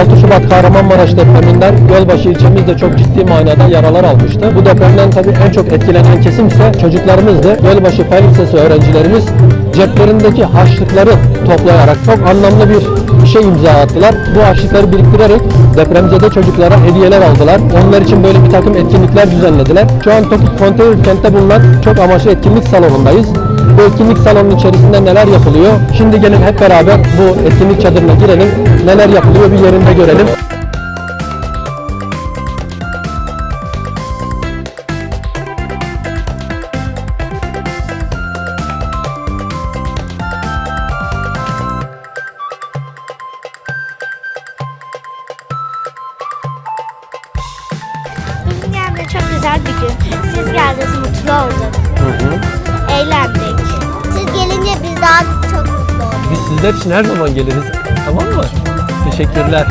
6 Şubat Kahramanmaraş depreminden Gölbaşı ilçemizde çok ciddi manada yaralar almıştı. Bu depremden tabii en çok etkilenen kesim ise çocuklarımızdı. Gölbaşı Fen Lisesi öğrencilerimiz ceplerindeki harçlıkları toplayarak çok anlamlı bir şey imza attılar. Bu harçlıkları biriktirerek depremzede çocuklara hediyeler aldılar. Onlar için böyle bir takım etkinlikler düzenlediler. Şu an Topuk Konteyner Kent'te bulunan çok amaçlı etkinlik salonundayız. Bu etkinlik salonunun içerisinde neler yapılıyor? Şimdi gelin hep beraber bu etkinlik çadırına girelim. Neler yapılıyor bir yerinde görelim. Bugün çok güzel bir gün. Siz geldiniz mutlu olduk. Sizler için her zaman geliriz. Tamam mı? Teşekkürler.